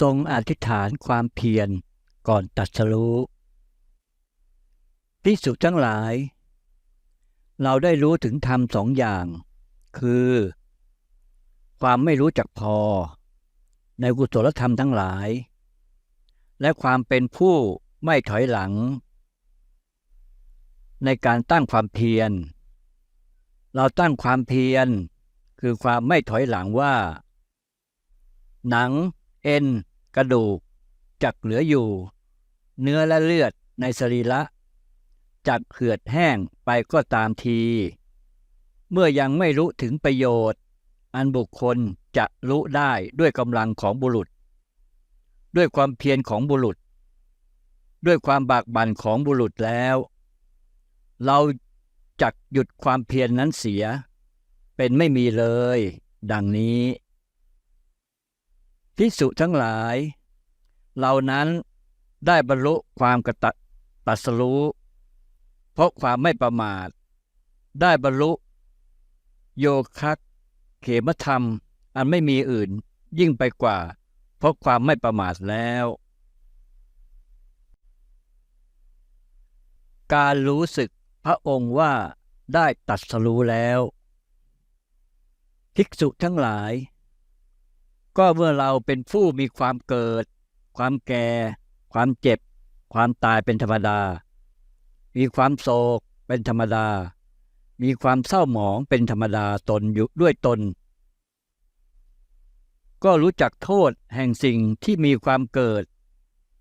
ทรงอธิษฐานความเพียรก่อนตรัสรู้พิสุทั้งหลาย เราได้รู้ถึงธรรมสองอย่าง คือ ความไม่รู้จักพอ ในกุศลธรรมทั้งหลาย และความเป็นผู้ไม่ถอยหลัง ในการตั้งความเพียร เราตั้งความเพียร คือความไม่ถอยหลังว่า หนัง เอ็น กระดูกจักเหลืออยู่ เนื้อและเลือดในสรีระจักเหือดแห้งไปก็ตามที เมื่อยังไม่รู้ถึงประโยชน์ อันบุคคลจะรู้ได้ด้วยกำลังของบุรุษ ด้วยความเพียรของบุรุษ ด้วยความบากบั่นของบุรุษแล้ว เราจักหยุดความเพียรนนั้นเสีย เป็นไม่มีเลย ดังนี้พิสุทั้งหลาย เหล่านั้นได้บรรลุความกระตัตัสรู้ เพราะความไม่ประมาท ได้บรรลุ โยคักเขมธรรม อันไม่มีอื่นยิ่งไปกว่า เพราะความไม่ประมาทแล้ว การรู้สึกพระองค์ว่าได้ตัดสรู้แล้วภิกษุทั้งหลาย ก็เมื่อเราเป็นผู้มีความเกิด ความแก่ ความเจ็บ ความตายเป็นธรรมดา มีความโศกเป็นธรรมดา มีความเศร้าหมองเป็นธรรมดาตนอยู่ด้วยตน ก็รู้จักโทษแห่งสิ่งที่มีความเกิด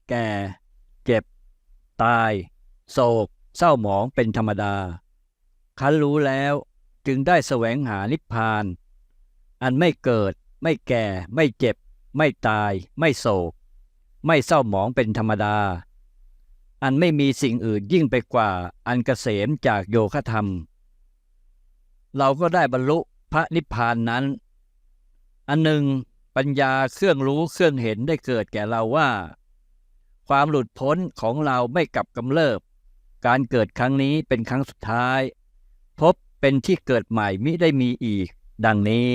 แก่ เจ็บ ตาย โศก เศร้าหมองเป็นธรรมดา คันรู้แล้วจึงได้แสวงหานิพพาน อันไม่เกิด ไม่แก่ ไม่เจ็บ ไม่ตาย ไม่โศก ไม่เศร้าหมองเป็นธรรมดา อันไม่มีสิ่งอื่นยิ่งไปกว่า อันเกษมจากโยคธรรม เราก็ได้บรรลุพระนิพพานนั้น อันหนึ่ง ปัญญาเครื่องรู้เครื่องเห็นได้เกิดแก่เราว่า ความหลุดพ้นของเราไม่กลับกำเริบ การเกิดครั้งนี้เป็นครั้งสุดท้าย พบเป็นที่เกิดใหม่มิได้มีอีก ดังนี้